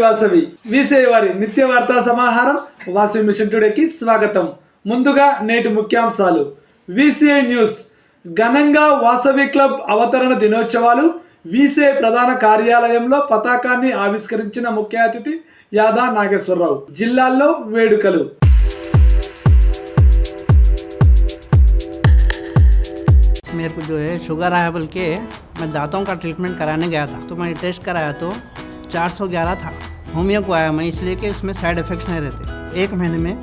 వాసవి వీసే వారి నిత్య వార్తా సమాహారం వాసవి మిషన్ టుడేకి స్వాగతం ముందుగా నేటి ముఖ్యాంశాలు వీసీఐ న్యూస్ ఘనంగా వాసవి క్లబ్ అవతరణ దినోత్సవాలు వీసే ప్రధాన కార్యాలయంలో పతాకాన్ని ఆవిష్కరించిన ముఖ్య అతిథి యాదా నాగేశ్వరరావు జిల్లాల్లో వేడుకలు मेरे को जो है शुगर आया बोल के मैं दांतों का ट्रीटमेंट कराने गया था तो मैंने टेस्ट कराया तो 411 था होमियो को आया मैं इसलिए कि उसमें साइड इफ़ेक्ट्स नहीं रहते एक महीने में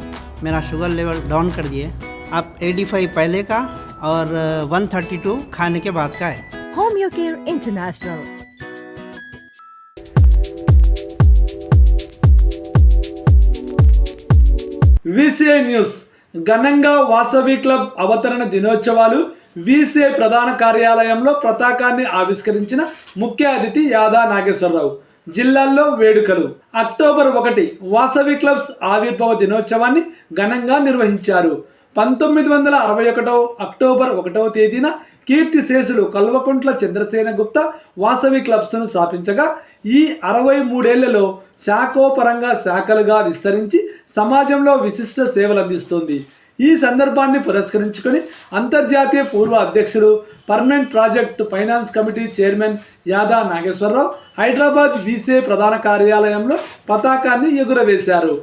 मेरा शुगर लेवल डाउन कर दिए अब 85 पहले का और 132 खाने के बाद का है Home Care International. VCI news ఘనంగా వాసవి క్లబ్ అవతరణ దినోత్సవాలు వీసీఐ ప్రధాన కార్యాలయంలో పతాకాన్ని ఆవిష్కరించిన ముఖ్య అతిథి యాదా నాగేశ్వరరావు జిల్లాల్లో వేడుకలు. అక్టోబర్ ఒకటి వాసవి క్లబ్స్ ఆవిర్భావ దినోత్సవాన్ని ఘనంగా నిర్వహించారు. పంతొమ్మిది వందల అరవై ఒకటో అక్టోబర్ ఒకటవ తేదీన కీర్తి శేషులు కల్వకుంట్ల చంద్రసేన గుప్తా వాసవి క్లబ్స్ను స్థాపించగా ఈ అరవై మూడేళ్ళలో శాఖోపరంగా శాఖలుగా విస్తరించి సమాజంలో విశిష్ట సేవలు అందిస్తుంది. ఈ సందర్భాన్ని పురస్కరించుకొని అంతర్జాతీయ పూర్వ అధ్యక్షుడు permanent project finance committee chairman Yada Nageswararao Hyderabad వీసే ప్రధాన కార్యాలయంలో పతాకాన్ని ఎగురవేశారు.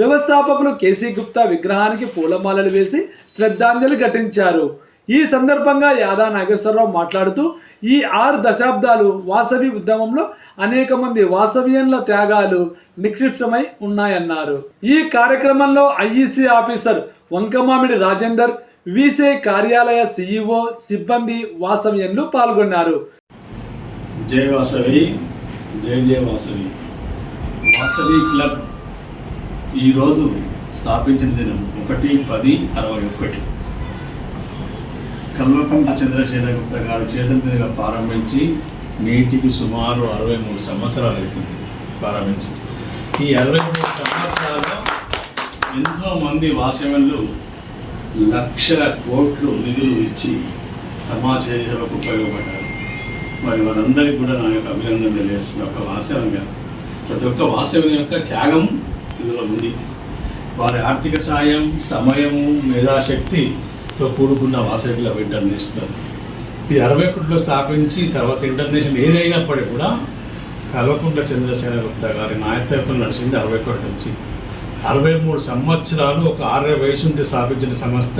వ్యవస్థాపకులు కేసీ గుప్తా విగ్రహానికి పూలమాలలు వేసి శ్రద్ధాంజలి ఘటించారు. ఈ సందర్భంగా యాదా నాగేశ్వరరావు మాట్లాడుతూ ఈ ఆరు దశాబ్దాలు వాసవి ఉద్యమంలో అనేక మంది వాసవియన్ల త్యాగాలు నిక్షిప్తమై ఉన్నాయన్నారు. ఈ కార్యక్రమంలో ఐఈసీ ఆఫీసర్ వంకమామిడి రాజేందర్ వీసే కార్యాలయ సిఇఓ సిబ్బంది వాసవియన్లు పాల్గొన్నారు. జై వాసవి జై జై వాసవి. వాసవి క్లబ్ ఈరోజు స్థాపించిన దినం ఒకటి పది అరవై ఒకటి. కల్వకుంట్ల చంద్రశేఖర గుప్త గారి చేతుల మీదుగా ప్రారంభించి నేటికి సుమారు అరవై మూడు సంవత్సరాలు అవుతుంది ప్రారంభించి ఈ అరవై మూడు సంవత్సరాల్లో ఎంతోమంది వాసవ్యులు లక్షల కోట్లు నిధులు ఇచ్చి సమాజ సేవకు ఉపయోగపడ్డారు. మరి వారందరికీ కూడా నా యొక్క అభినందన తెలియజేస్తున్న ఒక వాసవం గారు. ప్రతి ఒక్క వాసవి యొక్క త్యాగం ఇందులో ఉంది. వారి ఆర్థిక సాయం సమయము మేధాశక్తి తో కూడుకున్న వాసవి ఇంటర్నేషనల్ ఇది అరవై ఒకటిలో స్థాపించి తర్వాత ఇంటర్నేషనల్ ఏదైనప్పటికీ కూడా కల్వకుంట్ల చంద్రసేన గుప్తా గారి నాయకత్వం నడిచింది అరవై ఒకటి నుంచి. అరవై మూడు సంవత్సరాలు ఒక అరవై వయసు నుంచి స్థాపించిన సంస్థ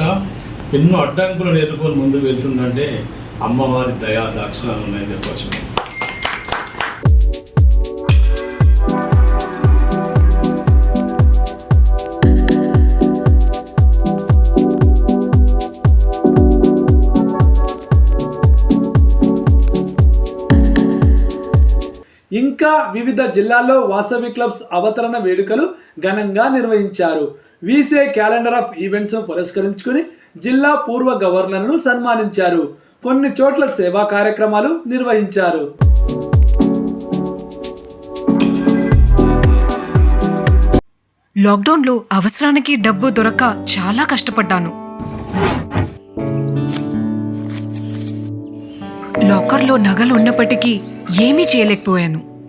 ఎన్నో అడ్డంకులను ఎదుర్కొని ముందుకు వెళ్తుందంటే అమ్మవారి దయా దాక్షిణాలు ఉన్నాయని చెప్పవచ్చు. ఇంకా వివిధ జిల్లాల్లో వాసవి క్లబ్స్ అవతరణ వేడుకలు ఘనంగా నిర్వహించారు. వీసే క్యాలెండర్ ఆఫ్ ఈవెంట్స్ పురస్కరించుకుని జిల్లా పూర్వ గవర్నర్ను సన్మానించారు. కొన్ని చోట్ల సేవా కార్యక్రమాలు నిర్వహించారు. లాక్డౌన్లో అవసరానికి డబ్బు దొరక చాలా కష్టపడ్డాను. లాకర్లో నగలు ఉన్నప్పటికీ ఏమీ చేయలేకపోయాను.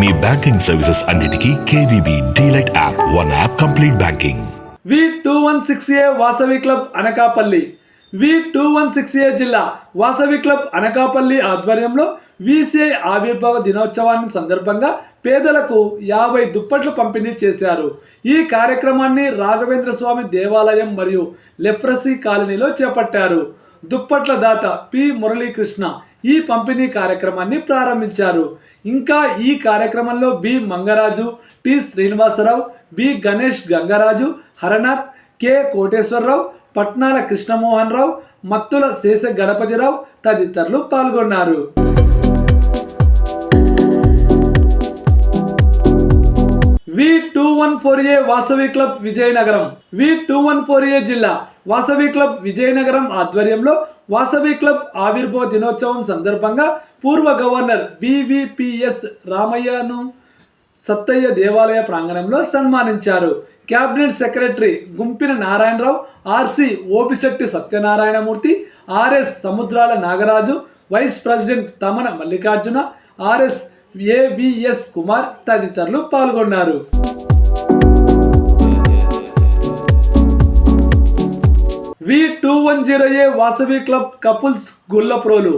మీ బ్యాంకింగ్ సర్వీసెస్ అన్నిటికీ K V B DLite app. One app complete banking. V two one six A Vasavi club Anakapalli. V two one six A జిల్లా వాసవి క్లబ్ అనకాపల్లి ఆధ్వర్యంలో వీసీఐ ఆవిర్భావ దినోత్సవాన్ని సందర్భంగా పేదలకు యాభై దుప్పట్లు పంపిణీ చేశారు. ఈ కార్యక్రమాన్ని రాఘవేంద్ర స్వామి దేవాలయం మరియు లెప్రసీ కాలనీలో చేపట్టారు. దుప్పట్ల దాత పి మురళీకృష్ణ ఈ పంపిణీ కార్యక్రమాన్ని ప్రారంభించారు. ఇంకా ఈ కార్యక్రమంలో B Mangaraju T Srinivasarao B Ganesh Gangaraju Haranath K Koteswararao Patnala Krishnamohan Rao Mattula Sesha Ganapathirao తదితరులు పాల్గొన్నారు. V two one four A Vasavi club Vizianagaram V two one four A జిల్లా వాసవి క్లబ్ విజయనగరం ఆధ్వర్యంలో వాసవి క్లబ్ ఆవిర్భావ దినోత్సవం సందర్భంగా పూర్వ governor వివిపిఎస్ రామయ్యను Sattaiah దేవాలయ ప్రాంగణంలో సన్మానించారు. Cabinet secretary Gumpina Narayanarao R C Opisetti Satyanarayanamurthy R S Samudrala Nagaraju vice president Tamana Mallikarjuna R S A V S Kumar తదితరులు పాల్గొన్నారు. V two one zero A Vasavi club couples Gollaprolu.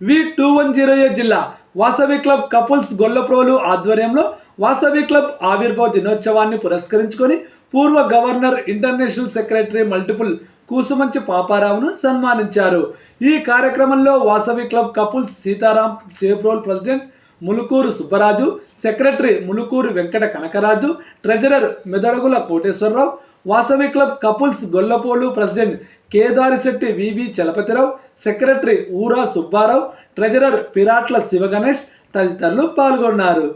V two one zero A జిల్లా Vasavi club couples Gollaprolu ఆధ్వర్యంలో Vasavi club ఆవిర్భావ దినోత్సవాన్ని పురస్కరించుకొని పూర్వ governor international secretary multiple Kusumanchi పాపారావును సన్మానించారు. ఈ కార్యక్రమంలో Vasavi club couples Sitaram Cheprol president Mulukuru Subbaraju secretary Mulukuru Venkata Kanakaraju treasurer Medadugula Koteswararao Vasavi club couples Gollapolu president Kedarisetti VV Chalapathirao secretary Oora Subbarao treasurer Piratla Sivaganesh తదితరులు పాల్గొన్నారు.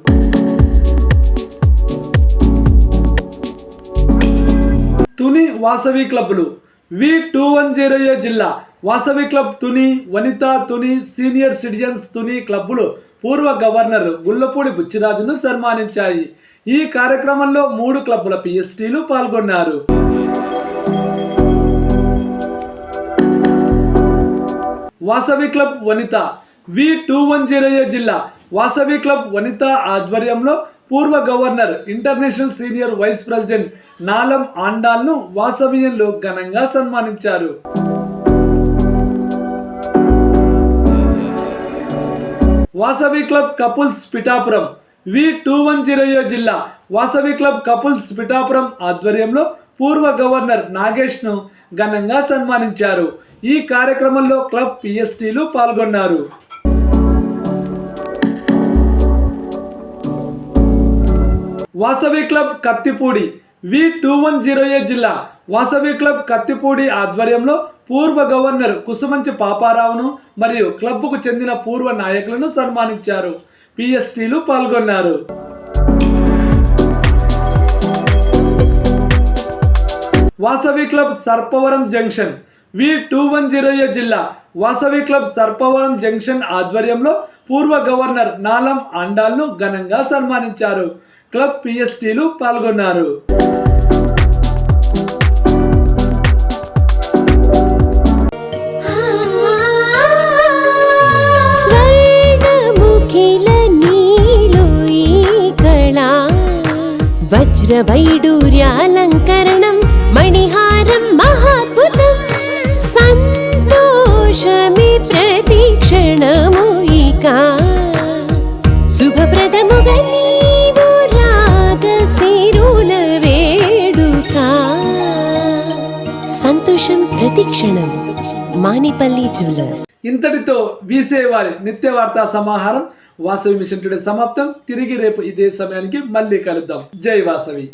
Tuni Vasavi క్లబ్లు V two one zero A జిల్లా Vasavi club Tuni Vanitha Tuni senior citizens Tuni క్లబ్బులు పూర్వ governor Gullapudi బుచ్చిరాజును సన్మానించాయి. ఈ కార్యక్రమంలో మూడు క్లబ్బుల పిఎస్టీలు పాల్గొన్నారు. Vasavi club Vanitha V two one zero జిల్లా వాసవి క్లబ్ వనిత ఆధ్వర్యంలో పూర్వ governor international senior vice president Nalam ఆండాల్ను వాసవియంలో ఘనంగా సన్మానించారు. Vasavi club couples Pithapuram V two one zero జిల్లా వాసవి క్లబ్ కపుల్స్ పిఠాపురం ఆధ్వర్యంలో పూర్వ గవర్నర్ నాగేష్ను ఘనంగా సన్మానించారు. ఈ కార్యక్రమంలో క్లబ్ పిఎస్టీలు పాల్గొన్నారు. Vasavi club Kathipudi V two one zero A జిల్లా వాసవి క్లబ్ కత్తిపూడి ఆధ్వర్యంలో పూర్వ గవర్నర్ కుసుమంచి పాపారావును మరియు క్లబ్కు చెందిన పూర్వ నాయకులను సన్మానించారు. పిఎస్టీలు పాల్గొన్నారు. Vasavi club Sarpavaram junction V two one zero A జిల్లా వాసవి క్లబ్ సర్పవరం జంక్షన్ ఆధ్వర్యంలో పూర్వ గవర్నర్ నాలం ఆండాల్ను ఘనంగా సన్మానించారు. క్లబ్ పిఎస్టీలు పాల్గొన్నారు. వజ్రవైడూర్యాలంకరణం మణిహారం మహాద్భుతం సంతోషమి ప్రతిక్షణము ఇక శుభప్రదముగా నీవు రాగశిరుల వేడుక సంతోషం ప్రతిక్షణం మానిపల్లి జ్యువెలర్స్ ఇంతటితో వీసే వారి నిత్య వార్తా సమాహారం వాసవి మిషన్ టుడే సమాప్తం. తిరిగి రేపు ఇదే సమయానికి మళ్ళీ కలుద్దాం. జై వాసవి.